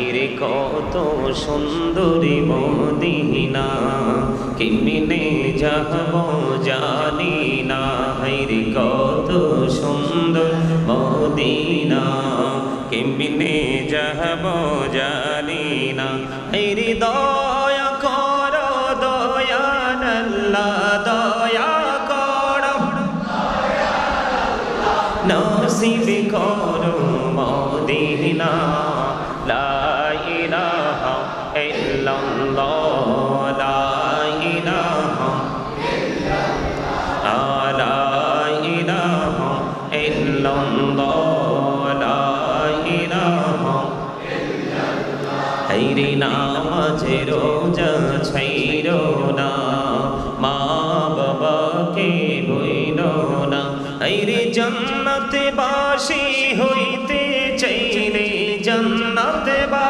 হাইরে কত সুন্দরী মদিনা। কেমনে যাব জানি না হাইরে কত সুন্দর মদিনা। কেমনে যাব জানি না হাইরে দয়া কর, দয়ানল্লা, দয়া কর। নসিব করো রোজা ছাইরো না মা বাবাকে বইল না হাইরে জান্নাতে বাসি হইতে চাইলে জন্নতে বাসি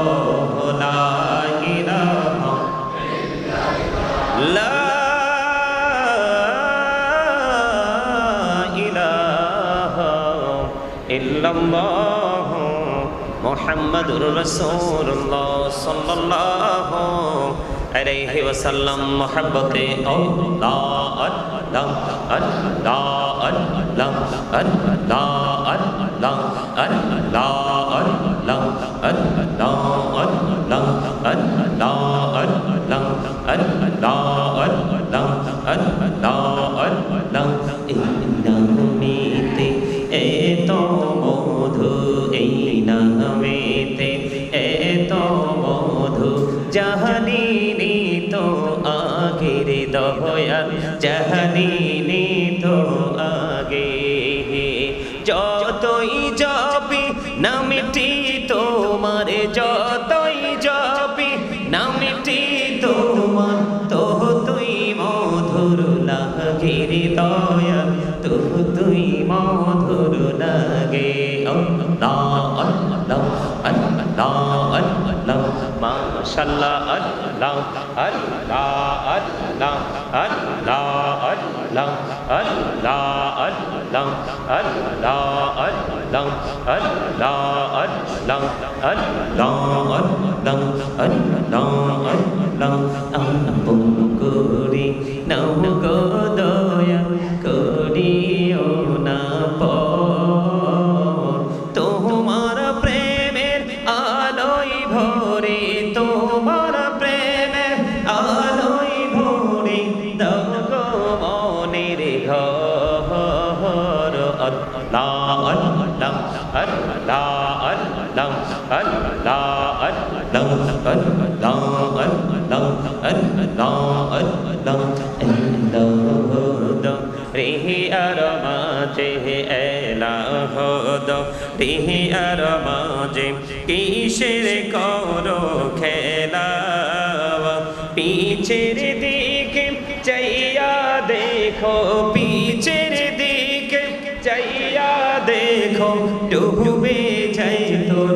اللہ محمد الرسول اللہ صلی اللہ علیہ وسلم محبت اللہ اللہ اللہ اللہ اللہ اللہ اللہ জাহানিনি তো আগের দয়াল, জাহানিনি তো আগে। যতই যাবি, নামটি তোমার, যতই যাবি, নামটি তোমার তো তুই মধুর লাগের দয়া তো তুই মধুর লাগে। আল্লাহ আল্লাহ আল্লাহ আল্লাহ মাশাল্লাহ আল্লাহ আল্লাহ আল্লাহ আল্লাহ আল্লাহ আল্লাহ আল্লাহ আল্লাহ আল্লাহ আল্লাহ আল্লাহ আল্লাহ আল্লাহ আল্লাহ আল্লাহ আপন রিহি আর মাঝে এলাহ রিহি আর মাঝে কিসের করো খেলা? পিছের দিকে চাইয়া দেখো পিছের দিকে চাইয়া দেখো ডুবে যাই তোর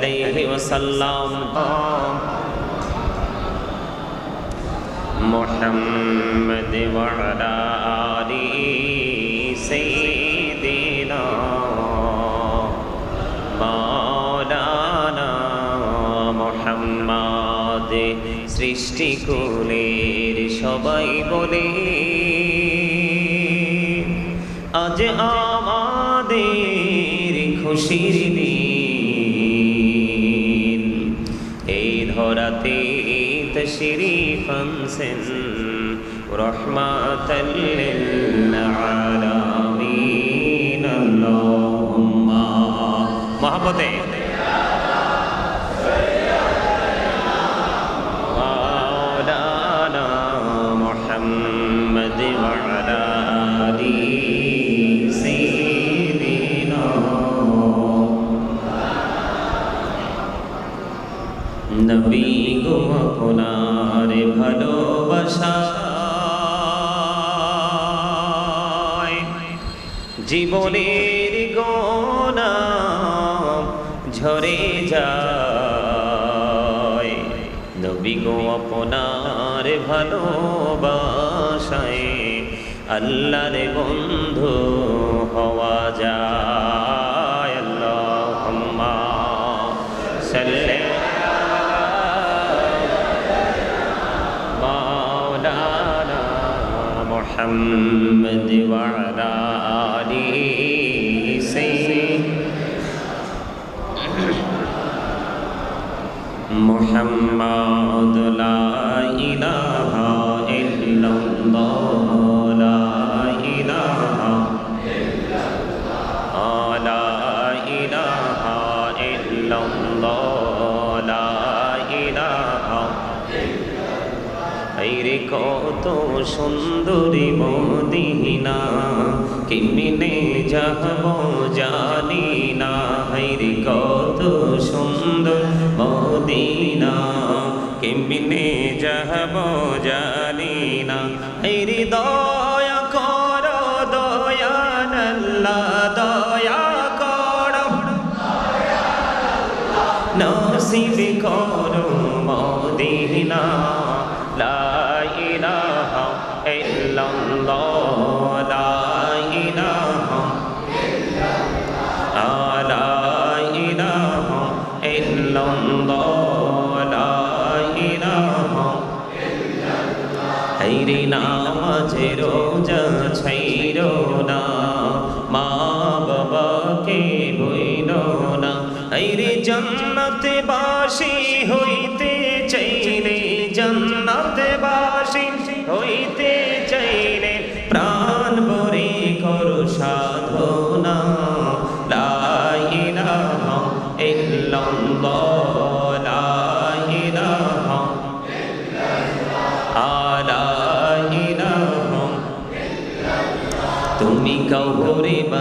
alaihi wasallam. محمد وعلى آل سيدنا مولانا محمد সৃষ্টি কুলের সবাই বলে আজ আমাদের খুশির দিন ধরাতে তশরিফ আনসেন রহমাতাল লিল নবী গো ভালোবাসা। জীবনের ঝরে যায়। গো আপনার ভালোবাসায় আল্লাহর বন্ধু হওয়া যায়। محمد وعلى آله سيدنا محمد لا কত সুন্দরী মদিনা, কেমনে যাব জানি না। হাইরে কত সুন্দর মদিনা, কেমনে যাব জানি না। হাইরে দয়া জান্নাতে বাসি হইতে চাইলে জান্নাতে বাসি হইতে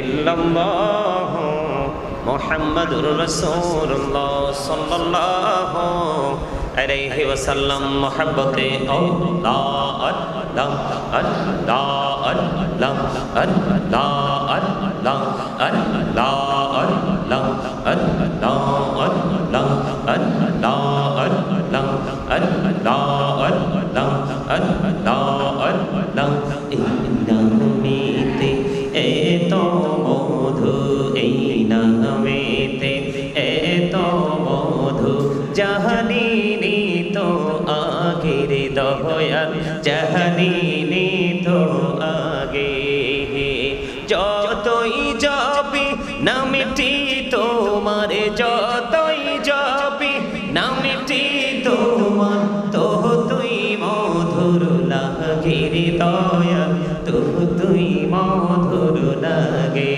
إلا الله محمد رسول الله صلى الله عليه وسلم محبته الله الله الله الله الله الله الله নামটি তোমার যতই যাবি নামটি তোমার তো তুই মধুর লাগে দয়া তো তুই মধুর লাগে।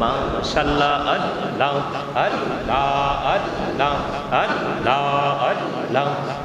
মাশাল্লাহ আল্লাহ আল্লাহ আল্লাহ আল্লাহ আল্লাহ।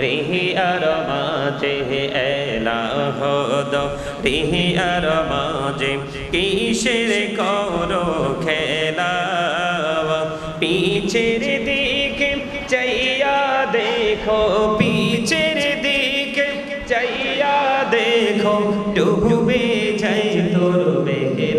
রিহি আর মাঝে এলাহ রিহি আর মাঝে কিসের করো খেলা পিছের দিকে চাইয়া দেখো পিছের দিকে চাইয়া দেখো ডুবে যাই তোর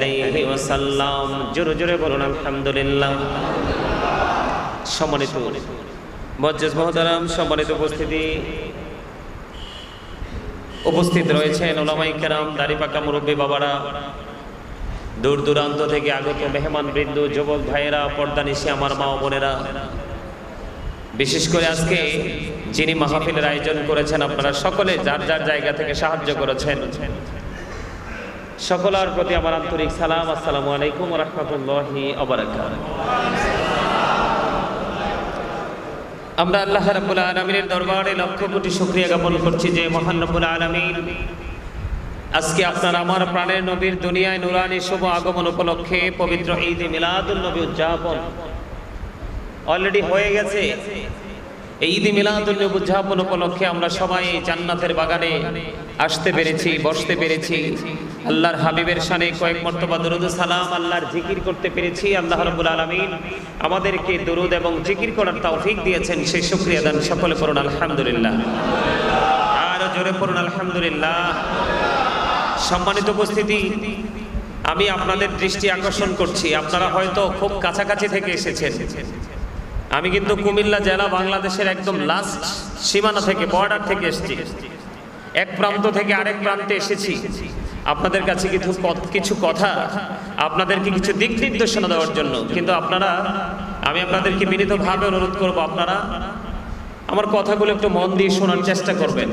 wa sallam জোরে জোরে বলুন, আলহামদুলিল্লাহ। সম্মানিত মহতারাম, সম্মানিত উপস্থিতি। উপস্থিত রয়েছেন ওলামাই কেরাম, দাড়িপাকা মুরব্বী বাবারা। দূর দূরান্ত থেকে আগত মেহমান বৃন্দ, যুবক ভাইয়েরা, পর্দা নিশে আমার মা বোনেরা। বিশেষ করে আজকে যিনি মাহফিলের আয়োজন করেছেন, আপনারা সকলে যার যার জায়গা থেকে সাহায্য করেছেন। সকলের প্রতি আমার আন্তরিক সালাম, আসসালামু আলাইকুম রহমতুল্লাহি আমরা আল্লাহ রাব্বুল আলামিনের দরবারে লক্ষ কোটি শুকরিয়া জ্ঞাপন করছি যে মহান রব্বুল আলামিন আজকে আপনার আমার প্রাণের নবীর দুনিয়ায় নুরানি শুভ আগমন উপলক্ষে পবিত্র ঈদ মিলাদুল নবী উদযাপন অলরেডি হয়ে গেছে। এই ঈদ মিলাদুল নবী উদযাপন উপলক্ষে আমরা সবাই জান্নাতের বাগানে আসতে পেরেছি, বসতে পেরেছি। আল্লাহর হাবিবের সানে কয়েক মর্তবা দরুদ সালাম, আল্লাহর জিকির করতে পেরেছি। আল্লাহ রাব্বুল আলামিন আমাদেরকে দরুদ এবং জিকির করার তৌফিক দিয়েছেন। সেই শুকরিয়া দান সকলে পড়ুন, আলহামদুলিল্লাহ। আর জোরে পড়ুন, আলহামদুলিল্লাহ। সম্মানিত উপস্থিতি, আমি আপনাদের দৃষ্টি আকর্ষণ করছি। আপনারা হয়তো খুব কাছাকাছি থেকে এসেছেন। আমি কিন্তু কুমিল্লা জেলা বাংলাদেশের একদম লাস্ট সীমানা থেকে বর্ডার থেকে এসেছি। এক প্রান্ত থেকে আরেক প্রান্তে এসেছি। আপনাদের কাছে কিছু কিছু কথা, আপনাদেরকে কিছু দিক নির্দেশনা দেওয়ার জন্য। কিন্তু আপনারা, আমি আপনাদেরকে বিনীতভাবে অনুরোধ করব, আপনারা আমার কথাগুলো একটু মন দিয়ে শোনার চেষ্টা করবেন।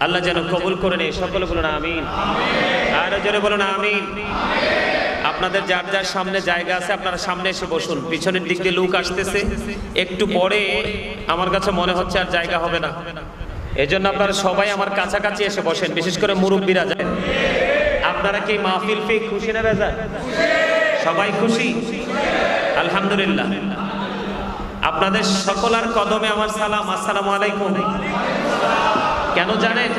আল্লাহ যেন কবুল করে নেই সকলে বলুন আমিন। আরও জোরে বলুন আমিন। আপনাদের যার যার সামনে জায়গা আছে, আপনারা সামনে এসে বসুন। পিছনের দিক দিয়ে লোক আসতেছে। একটু পরে আমার কাছে মনে হচ্ছে আর জায়গা হবে না। এজন্য আপনারা সবাই আমার কাছাকাছি এসে বসেন, বিশেষ করে মুরব্বীরা যায় আপনারা কি মাহফিল ফি খুশি না বেজা সবাই খুশি? আলহামদুলিল্লাহ। আপনাদের সকলার কদমে আমার সালাম, আসসালামু আলাইকুম। কেন জানেন?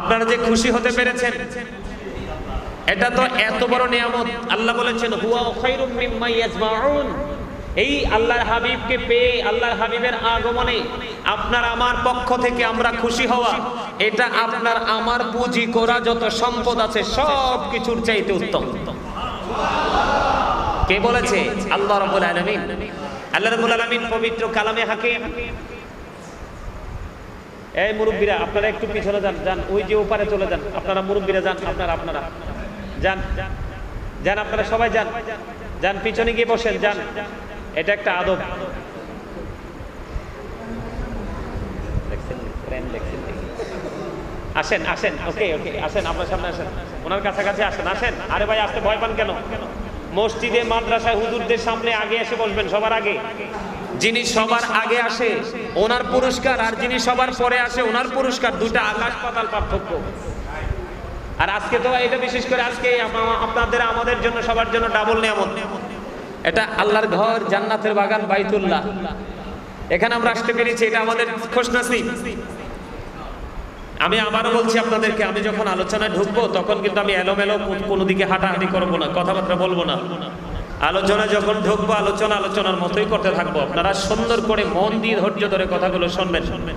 আপনারা যে খুশি হতে পেরেছেন, এটা তো এত বড় নিয়ামত। আল্লাহ বলেছেন, হুয়া খায়রুম মিম্মা ইয়াজমাউন। এই আল্লাহর হাবিবকে পেয়ে আল্লাহর হাবিবের আগমনে আপনার আমার পক্ষ থেকে আমরা খুশি হওয়া, এটা আপনার আমার পুঁজি করা যত সম্পদ আছে সব কিছুর চাইতে উত্তম। কে বলেছে? আল্লাহ রাব্বুল আলামিন। আল্লাহ রাব্বুল আলামিন পবিত্র কালামে হাকিম। এই মুরব্বীরা, আপনারা একটু পিছনে যান যান, ওই যে ওপারে চলে যান। আপনারা মুরব্বীরা যান, আপনারা আপনারা। যান যান আপনারা সবাই যান। যান, পিছনে গিয়ে বসেন, যান। এটা একটা আদব। আসেন আসেন ওকে ওকে আসেন, আপনার সামনে আসেন। ওনার কাছাকাছি আসেন আসেন। আরে ভাই, আসতে ভয় পান কেন? মসজিদে, মাদ্রাসায় হুজুরদের সামনে আগে এসে বসবেন, সবার আগে। যিনি সবার আগে আসে, ওনার পুরস্কার, আর যিনি সবার পরে আসে, ওনার পুরস্কার, দুটা আকাশ পাতাল পার্থক্য। আর আজকে তো এটা বিশেষ করে আজকে আপনাদের, আমাদের জন্য, সবার জন্য ডাবল নিয়ামত। এটা আল্লাহর ঘর, জান্নাতের বাগান, বাইতুল্লাহ। এখানে আমরা আসতে পেরেছি, এটা আমাদের খোশনসিব। আমি আবারও বলছি আপনাদেরকে, আমি যখন আলোচনায় ঢুকবো, তখন কিন্তু আমি এলোমেলো কোনো দিকে হাঁটাহাঁটি করব না, কথাবার্তা বলব না। আলোচনা যখন ঢুকবো, আলোচনা আলোচনার মতোই করতে থাকব। আপনারা সুন্দর করে মন দিয়ে ধৈর্য ধরে কথাগুলো শুনবেন। শুনবেন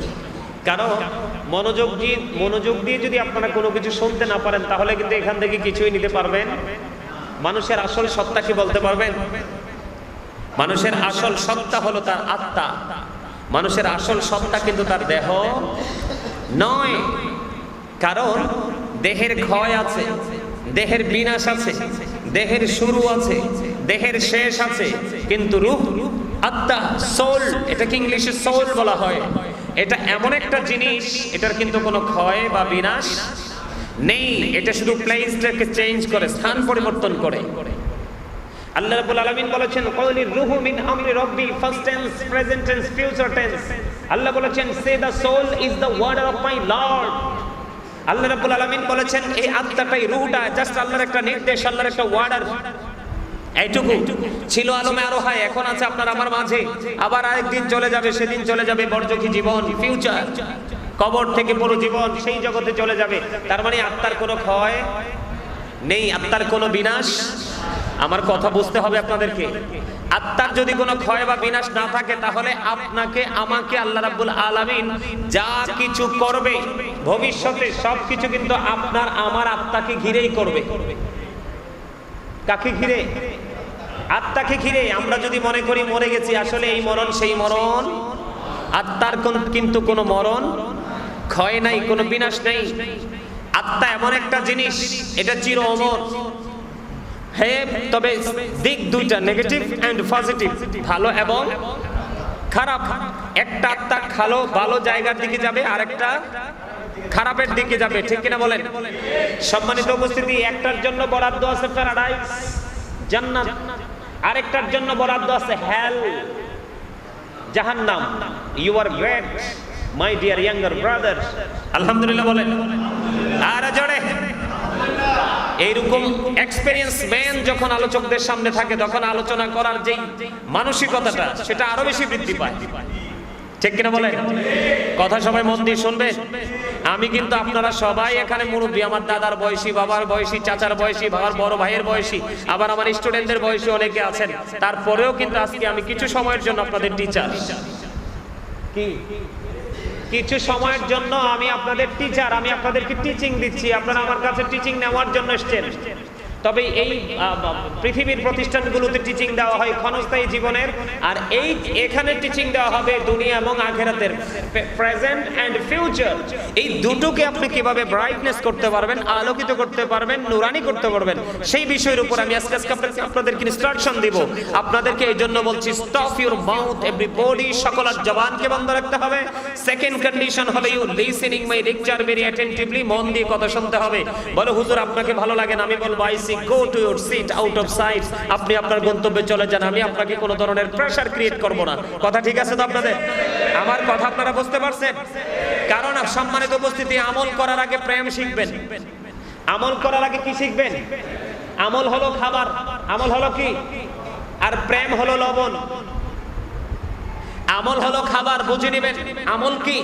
কারণ মনোযোগ দিয়ে মনোযোগ দিয়ে যদি আপনারা কোনো কিছু শুনতে না পারেন, তাহলে কিন্তু এখান থেকে কিছুই নিতে পারবেন মানুষের আসল সত্তা কি বলতে পারবেন? মানুষের আসল সত্তা হলো তার আত্মা। মানুষের আসল সত্তা কিন্তু তার দেহ। নয়, কারণ দেহের ক্ষয় আছে, দেহের বিনাশ আছে, দেহের শুরু আছে, দেহের শেষ আছে, কিন্তু রূহ আত্মা সোল এটাকে ইংলিশে সোল বলা হয়। এটা এমন একটা জিনিস, এটার কিন্তু কোনো ক্ষয় বা বিনাশ নেই। এটা শুধু প্লেসটাকে চেঞ্জ করে, স্থান পরিবর্তন করে। আল্লাহ রাব্বুল আলামিন বলেছেন, কওলি রূহু মিন আমরি রব্বি first tense present tense future tense Allah বলেছেন say the soul is the word of my lord Allah রাব্বুল আলামিন বলেছেন, এই আত্মাটাই রূহটা জাস্ট আল্লাহর একটা নির্দেশ, আল্লাহর একটা ওয়ার্ডার এইটুকু ছিল আলমে আরও হয় এখন আছে আপনার আমার মাঝে। আবার আরেকদিন চলে যাবে, সেদিন চলে যাবে বর্জকি জীবন ফিউচার কবর থেকে পুরো জীবন সেই জগতে চলে যাবে। তার মানে আত্মার কোনো ক্ষয় নেই, আত্মার কোনো বিনাশ আমার কথা বুঝতে হবে আপনাদেরকে। আত্মার যদি কোনো ক্ষয় বা বিনাশ না থাকে, তাহলে আপনাকে, আমাকে আল্লাহ রাব্বুল আলামিন যা কিছু করবে, ভবিষ্যতে সব কিছু কিন্তু আপনার, আমার আত্মাকে ঘিরেই করবে। কাকে ঘিরে? আত্মাকে ঘিরে। আমরা যদি মনে করি মরে গেছি, আসলে এই মরণ, সেই মরণ। আত্মার কোন- কিন্তু কোনো মরণ ক্ষয় নাই, কোনো বিনাশ নেই। আত্মা এমন একটা জিনিস, এটা চির অমর। হ্যাঁ তবে দিক দুইটা নেগেটিভ অ্যান্ড পজিটিভ ভালো এবং খারাপ। একটা আত্মা খালো, ভালো জায়গার দিকে যাবে আর একটা খারাপের দিকে যাবে, ঠিক কিনা বলেন? সম্মানিত উপস্থিতি, একটার জন্য বরাদ্দ আছে প্যারাডাইস জান্নাত। আরেকটার জন্য বরাদ্দ আছে হেল জাহান্নাম। You are great my dear younger brother আলহামদুলিল্লাহ বলেন। আর জোরে। এইরকম এক্সপেরিয়েন্স ম্যান যখন আলোচকদের সামনে থাকে, তখন আলোচনা করার যেই মানসিকতাটা, সেটা আরও বেশি বৃদ্ধি পায়। ঠিক কিনা বলেন? কথা সবাই মন দিয়ে শুনবে? আমি কিন্তু আপনারা সবাই এখানে মুরব্বী, আমার দাদার বয়সী, বাবার বয়সী, চাচার বয়সী, বাবার বড় ভাইয়ের বয়সী, আবার আমার স্টুডেন্টদের বয়সী অনেকে আছেন। তারপরেও কিন্তু আজকে আমি কিছু সময়ের জন্য আপনাদের টিচার কি? কিছু সময়ের জন্য আমি আপনাদের টিচার আমি আপনাদেরকে টিচিং দিচ্ছি। আপনারা আমার কাছে টিচিং নেওয়ার জন্য এসেছেন। তবে এই পৃথিবীর প্রতিষ্ঠানগুলোতে টিচিং দেওয়া হয় ক্ষণস্থায়ী জীবনের, আর এই এখানে টিচিং দেওয়া হবে দুনিয়া এবং আখেরাতের প্রেজেন্ট অ্যান্ড ফিউচার এই দুটোকে আপনি কীভাবে ব্রাইটনেস করতে পারবেন, আলোকিত করতে পারবেন, নুরানি করতে পারবেন, সেই বিষয়ের উপর আমি আজকে আজকে আপনাকে, আপনাদেরকে ইনস্ট্রাকশন দিব। আপনাদেরকে এই জন্য বলছি স্টপ ইউর মাউথ এভরিবডি সকলের জবানকে বন্ধ রাখতে হবে। সেকেন্ড কন্ডিশন হবে you listening my lecture very attentively মন দিয়ে কথা শুনতে হবে। বলো, হুজুর, আপনাকে ভালো লাগে না? আমি বলব I see go to your seat out of sight আপনি আপনার গন্তব্যে চলে যান, আমি আপনাকে কোনো ধরনের প্রেসার ক্রিয়েট করব না। কথা ঠিক আছে তো আপনাদের? আমার কথা আপনারা বুঝতে পারছেন? কারণ সম্মানিত উপস্থিতি, আমল করার আগে প্রেম শিখবেন। আমল করার আগে কি শিখবেন? আমল হলো খাবার। আমল হলো কি? আর প্রেম হলো লবণ। আমল হলো খাবার, বুঝে নেবেন? আমল কি?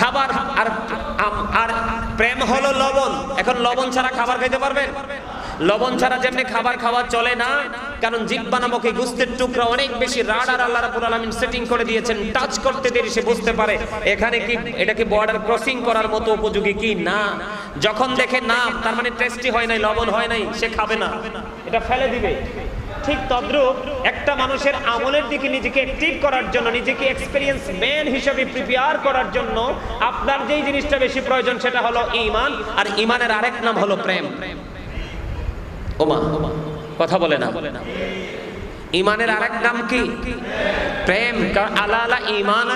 খাবার। আর আর প্রেম হলো লবণ। এখন লবণ ছাড়া খাবার খাইতে পারবেন? লবণ ছাড়া যেমনি খাবার খাওয়া চলে না, কারণ জিব্বা নামক এই গুস্তের টুকরা অনেক বেশি রাডার আল্লাহ রাব্বুল আলামিন সেটিং করে দিয়েছেন টাচ করতে দেরি সে বুঝতে পারে। এখানে কি, এটা কি বর্ডার ক্রসিং করার মতো উপযোগী কি? না। যখন দেখে না, তার মানে টেস্টি হয় নাই, লবণ হয় নাই, সে খাবে না। এটা ফেলে দিবে। ঠিক তদ্রূপ একটা মানুষের আমলের দিকে নিজেকে অ্যাক্টিভ করার জন্য, নিজেকে এক্সপেরিয়েন্স ম্যান হিসেবে প্রিপেয়ার করার জন্য আপনার যেই জিনিসটা বেশি প্রয়োজন, সেটা হলো ঈমান আর ঈমানের আরেক নাম হলো প্রেম। ওমা, কথা বলে না। ইমানের আরেক নাম কি? প্রেম। কারণ আলা আলা ইমান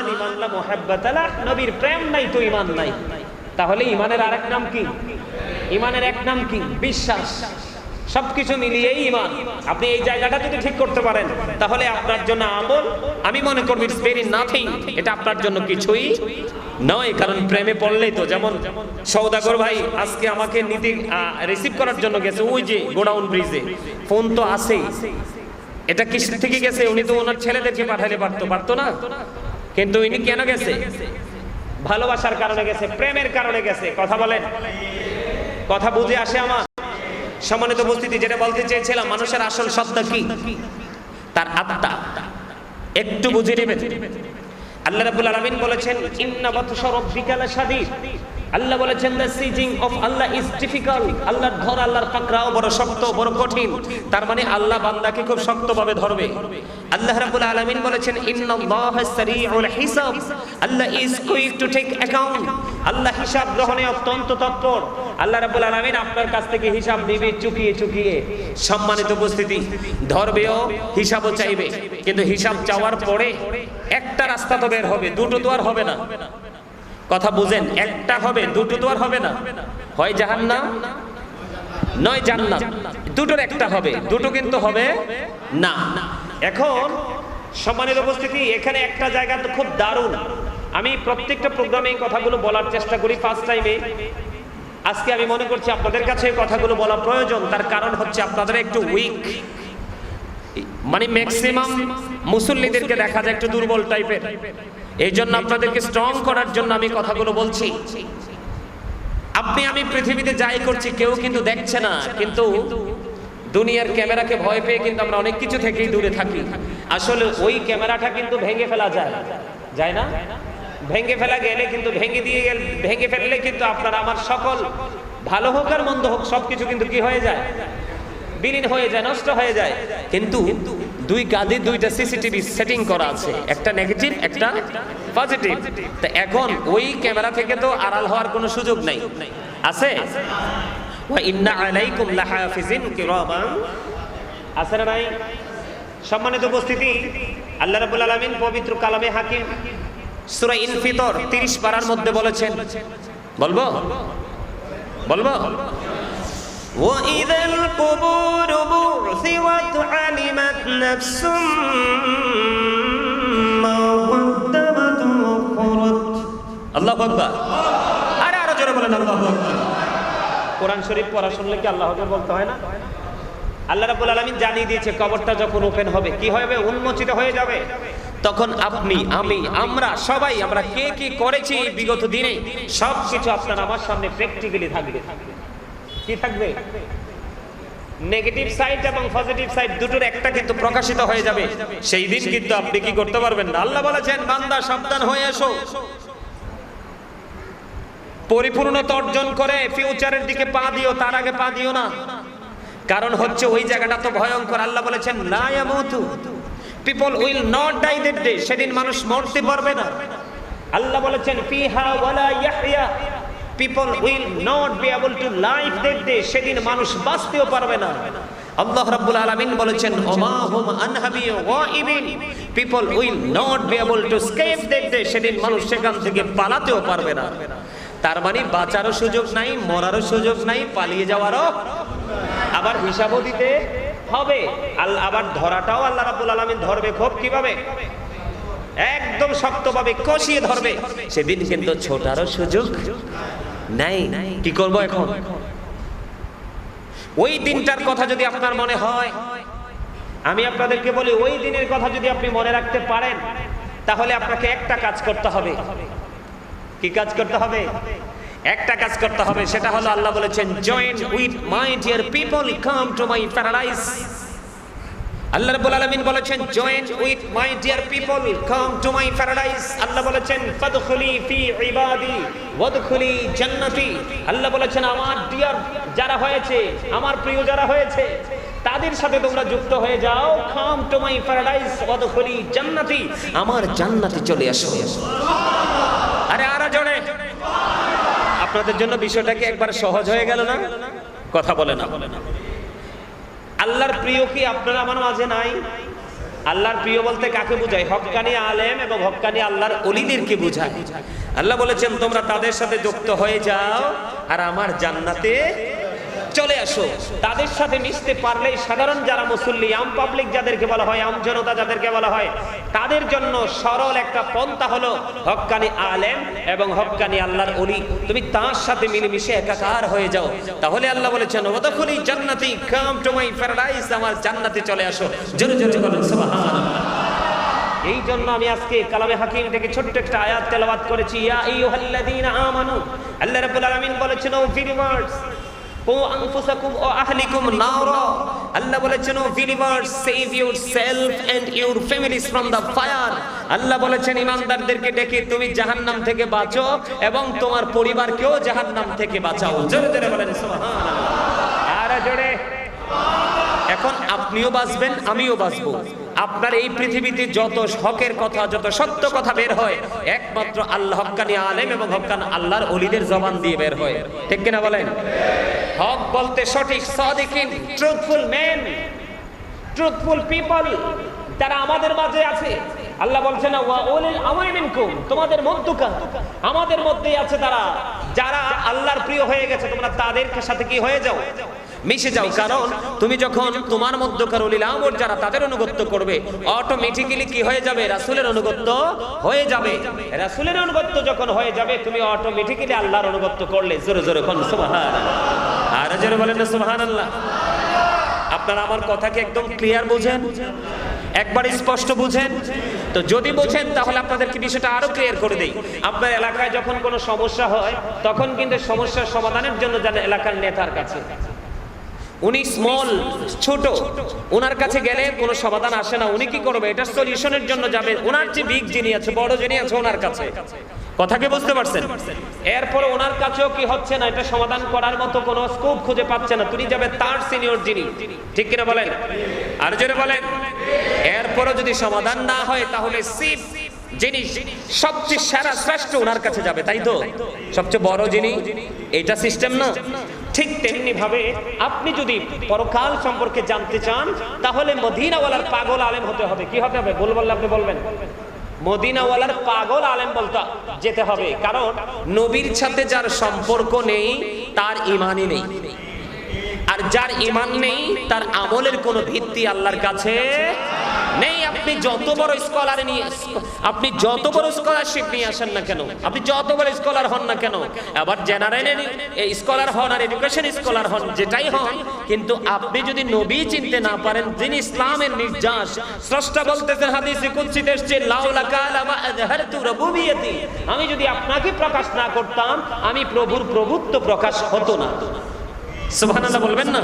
নবীর প্রেম নাই তো ইমান নাই। তাহলে ইমানের আরেক নাম কি? ইমানের এক নাম কি? বিশ্বাস। সবকিছু মিলিয়েই ইমান আপনি এই জায়গাটা যদি ঠিক করতে পারেন, তাহলে আপনার জন্য আমল, আমি মনে করব ইটস ভেরি নাথিং এটা আপনার জন্য কিছুই নয়, কারণ প্রেমে পড়লেই তো যেমন সৌদাগর ভাই আজকে আমাকে নিতে রিসিভ করার জন্য গেছে, ওই যে গোডাউন ব্রিজে ফোন তো আছেই এটা কিস থেকে গেছে? উনি তো ওনার ছেলেদেরকে পাঠালে পারতো পারতো না? কিন্তু ইনি কেন গেছে? ভালোবাসার কারণে গেছে, প্রেমের কারণে গেছে। কথা বলেন। কথা বুঝে আসে আমার। সম্মানিত উপস্থিতি, যেটা বলতে চেয়েছিলাম, মানুষের আসল সত্তা কি? তার আত্মা। একটু বুঝে নেবেন। আল্লাহ রাব্বুল আলামিন বলেছেন ইন্না বাতশা রাব্বিকা আল্লাহ বলেছেন the seizing of Allah is difficult আল্লাহর ধর, আল্লাহর পাকড়াও বড় শক্ত, বড় কঠিন। তার মানে আল্লাহ বান্দাকে খুব শক্তভাবে ধরবে। আল্লাহ রাব্বুল আলামিন বলেছেন, ইন্নাল্লাহা সারিউল হিসাব। Allah is quick to take account Allah হিসাব গ্রহণে অত্যন্ত তৎপর। আল্লাহ রাব্বুল আলামিন আপনার কাছ থেকে হিসাব নিবে, চুকিয়ে চুকিয়ে। সম্মানিত উপস্থিতি, ধরবেও, হিসাবও চাইবে। কিন্তু হিসাব চাওয়ার পরে একটা রাস্তা তো বের হবে, দুটো তো আর হবে না। কথা বুঝেন, একটা হবে, দুটো তো আর হবে না। হয় জাহান্নাম, নয় জান্নাত। দুটোর একটা হবে, দুটো কিন্তু হবে না। এখন সম্মানের উপস্থিতি, এখানে একটা জায়গা তো খুব দারুণ। আমি প্রত্যেকটা প্রোগ্রামে এই কথাগুলো বলার চেষ্টা করি ফার্স্ট টাইমে আজকে আমি মনে করছি আপনাদের কাছে এই কথাগুলো বলা প্রয়োজন, তার কারণ হচ্ছে আপনাদের একটু উইক মানে ম্যাক্সিমাম মুসল্লিদেরকে দেখা যায় একটু দুর্বল টাইপের এই জন্য আপনাদেরকে স্ট্রং করার জন্য আমি কথাগুলো বলছি। আপনি, আমি পৃথিবীতে যাই করছি, কেউ কিন্তু দেখছে না, কিন্তু দুনিয়ার ক্যামেরাকে ভয় পেয়ে কিন্তু আমরা অনেক কিছু থেকেই দূরে থাকি। আসলে ওই ক্যামেরাটা কিন্তু ভেঙে ফেলা যায়। যায় না? ভেঙে ফেলা গেলে কিন্তু ভেঙে দিয়ে গেলে, ভেঙে ফেললে কিন্তু আপনার আমার সকল, ভালো হোক আর মন্দ হোক, সবকিছু কিন্তু কি হয়ে যায়? বিলীন হয়ে যায়, নষ্ট হয়ে যায়। কিন্তু দুই কাঁধে দুইটা সিসিটিভি সেটিং করা আছে। একটা নেগেটিভ একটা পজিটিভ তো এখন ওই ক্যামেরা থেকে তো আড়াল হওয়ার কোনো সুযোগ নাই। আছে? ইন্না আলাইকুম লাহাফিজিন কিরামান। আছে না নাই? সম্মানিত উপস্থিতি, আল্লাহ রাব্বুল আলামিন পবিত্র কালামে হাকিম সূরা ইনফিতর 30 পারার মধ্যে বলেছেন। বলব? বলব? وإذا القبور بعثرت علمت نفس ما قدمت وأخرت আল্লাহ আকবার আরে আরো জোরে বলেন আল্লাহ আকবার কোরআন শরীফ পড়া শুনলে কি আল্লাহ আকবার বলতে হয় না আল্লাহ রাব্বুল আলামিন জানিয়ে দিয়েছে কবরটা যখন ওপেন হবে কি হবে উন্মোচিত হয়ে যাবে তখন আপনি আমি আমরা সবাই আমরা কে কি করেছি এই বিগত দিনে সব কিছু আপনার আমার সামনে প্র্যাকটিক্যালি থাকবে কি থাকবে? নেগেটিভ সাইড এবং পজিটিভ সাইড দুটোর একটা কিন্তু প্রকাশিত হয়ে যাবে। সেই দিন কিন্তু আপনি কি করতে পারবেন না? আল্লাহ বলেছেন, বান্দা, সাবধান হয়ে এসো। পরিপূর্ণতা অর্জন করে ফিউচারের দিকে পা দিও, তার আগে পা দিও না। কারণ হচ্ছে ওই জায়গাটা তো ভয়ঙ্কর। আল্লাহ বলেছেন লা ইয়ামুতু। People will not die that day সেদিন মানুষ মরতে পারবে না। আল্লাহ বলেছেন, ফিহা ওয়ালা ইয়াহইয়া। People will not be able to life day সেদিন মানুষ বাঁচতেও পারবে না। আল্লাহ রাব্বুল আলামিন বলেছেন, ওমা হুম আনহাবি ওয়াইবিন people will not be able to escape day সেদিন মানুষ সেখান থেকে পালাতেও পারবে না। তার মানে বাঁচারও সুযোগ নাই, মরারও সুযোগ নাই, পালিয়ে যাওয়ারও আবার হিসাবও দিতে হবে। আবার ধরাটাও আল্লাহ রাব্বুল আলামিন ধরবে খুব কীভাবে? একদম শক্তভাবে কষিয়ে ধরবে। সেদিন কিন্তু ছোটারও সুযোগ নাই। কি করব এখন? ওই দিনটার কথা যদি আপনার মনে হয়, আমি আপনাদেরকে বলি, ওই দিনের কথা যদি আপনি মনে রাখতে পারেন, তাহলে আপনাকে একটা কাজ করতে হবে। কি কাজ করতে হবে? একটা কাজ করতে হবে, সেটা হলো আল্লাহ বলেছেন joint with my dear people come to my paradise Allah রাব্বুল আলামিন বলেছেন join with my dear people come to my paradise Allah বলেছেন ফাদখুলি ফি ইবাদি ওয়াদখুলি জান্নাতি আল্লাহ বলেছেন, আমার ডিয়ার যারা হয়েছে, আমার প্রিয় যারা হয়েছে, তাদের সাথে তোমরা যুক্ত হয়ে যাও। কাম টু মাই প্যারাডাইস ওয়াদখুলি জান্নাতি আমার জান্নাতে চলে আসো। আরে আরও জোরে। আপনাদের জন্য বিষয়টা কি একবার সহজ হয়ে গেল না? কথা বলে না বলে না আল্লাহর প্রিয় কি আপনার আমার মাঝে নাই? আল্লাহর প্রিয় বলতে কাকে বোঝায়? হক্কানি আলেম এবং হক্কানি আল্লাহর অলিদেরকে বোঝায়। আল্লাহ বলেছেন, তোমরা তাদের সাথে যুক্ত হয়ে যাও আর আমার জান্নাতে চলে আসো। তাদের সাথে মিশতে পারলেই সাধারণ যারা মুসল্লি, আম পাবলিক যাদেরকে বলা হয়, আম জনতা যাদেরকে বলা হয়, তাদের জন্য সরল একটা পন্থা হলো হক্কানি আলেম এবং হক্কানি আল্লাহর অলি তুমি তার সাথে মিলেমিশে একাকার হয়ে যাও। তাহলে আল্লাহ বলেছেন ওদখুলি জান্নাতি কাম টু মাই প্যারাডাইস আমার জান্নাতে চলে আসো। জোরে জোরে বলেন, সুবহানাল্লাহ। এই জন্য আমি আজকে কালামে হাকিম থেকে ছোট্ট একটা আয়াত তেলাওয়াত করেছি, ইয়া আইয়ুহাল্লাযীনা আমানু। আল্লাহ রাব্বুল আলামিন বলেছেন, ও বিলিভার্স ও আনফুসাকুম, ও আহলিকুম নারা। আল্লাহ বলেছেন, o believers save yourself and your families from the fire Allah বলেছেন, ইমানদারদেরকে ডেকে তুমি জাহান্নাম থেকে বাঁচো এবং তোমার পরিবারকেও জাহান্নাম থেকে বাঁচাও। জোরে জোরে বলেন, সুবহানাল্লাহ। আর জোরে। এখন আপনিও বাঁচবেন, আমিও বাঁচবো। আপনার এই পৃথিবীতে যত হকের কথা, যত সত্য কথা বের হয়, একমাত্র আল্লাহ হক্কানি আলেম এবং হক্কান আল্লাহর অলিদের জবান দিয়ে বের হয়। ঠিক কিনা বলেন? হক বলতে সঠিক সাদিকিন ট্রুথফুল ম্যান ট্রুথফুল পিপল তারা আমাদের মাঝে আছে। আল্লাহ বলছে না ওয়া উলিল আমরি মিনকুম তোমাদের মধ্যকার আমাদের মধ্যেই আছে তারা। যারা আল্লাহর প্রিয় হয়ে গেছে, তোমরা তাদের সাথে কি হয়ে যাও? মিশে যাও। কারণ তুমি যখন তোমার মধ্যকার উলিল আমর যারা, তাদের অনুগত্য করবে। অটোমেটিক্যালি কি হয়ে যাবে? রাসূলের অনুগত্য হয়ে যাবে। রাসূলের অনুগত্য যখন হয়ে যাবে, তুমি অটোমেটিক্যালি আল্লাহর অনুগত্য করলে। জোরে জোরে, কোন সুবহানাল্লাহ। আর বলেন না, সুবহানাল্লাহ। আপনারা আমার কথাকে একদম ক্লিয়ার বুঝেন, একবার স্পষ্ট বুঝেন। তো যদি বুঝেন, তাহলে আপনাদেরকে বিষয়টা আরও ক্লিয়ার করে দেই। আপনার এলাকায় যখন কোনো সমস্যা হয়, তখন কিন্তু সমস্যার সমাধানের জন্য যান এলাকার নেতার কাছে। উনি স্মল ছোট। ওনার কাছে গেলে কোনো সমাধান আসে না। উনি কি করবে? এটা সলিউশনের জন্য যাবে ওনার যে বিগ যিনি আছে, বড় যিনি আছে, ওনার কাছে। কথা কি বুঝতে পারছেন? এরপরে ওনার কাছেও কি হচ্ছে না, এটা সমাধান করার মতো কোনো স্কোপ খুঁজে পাচ্ছে না। তুমি যাবে তার সিনিয়র যিনি। ঠিক কিনা বলেন? আর জোরে বলেন। এরপরও যদি সমাধান না হয়, তাহলে সিপ যিনি সবচেয়ে সেরা, শ্রেষ্ঠ ওনার কাছে যাবে, তাই তো? সবচেয়ে বড় যিনি, এটা সিস্টেম না? ঠিক তেমনি ভাবে আপনি যদি পরকাল সম্পর্কে জানতে চান, তাহলে মদিনাওয়ালার পাগল আলেম হতে হবে। কি হতে হবে? বল বললে আপনি বলবেন। মদিনাওয়ালার পাগল আলেম বলতো, যেতে হবে। কারণ নবীর সাথে যার সম্পর্ক নেই, তার ইমানই নেই। আর যার ইমান নেই, তার আমলের কোনো ভিত্তি আল্লাহর কাছে নেই। আপনি যত বড় স্কলার নিয়ে আপনি যত বড় স্কলারশিপ নিয়ে আসেন না কেন? আপনি যত বড় স্কলার হন না কেন? আবার জেনারেল স্কলার হন আর এডুকেশন স্কলার হন, যেটাই হন, কিন্তু আপনি যদি নবী চিনতে না পারেন, যিনি ইসলামের নির্যাস, স্রষ্টা বলতেছেন হাদিসে কুদসিতে এসেছে লাউলা কালামা আযহারতু রুবুবিয়তি। আমি যদি আপনাকে প্রকাশ না করতাম, আমি প্রভুর প্রভুত্ব প্রকাশ হতো না। সুবহানাল্লাহ বলবেন না?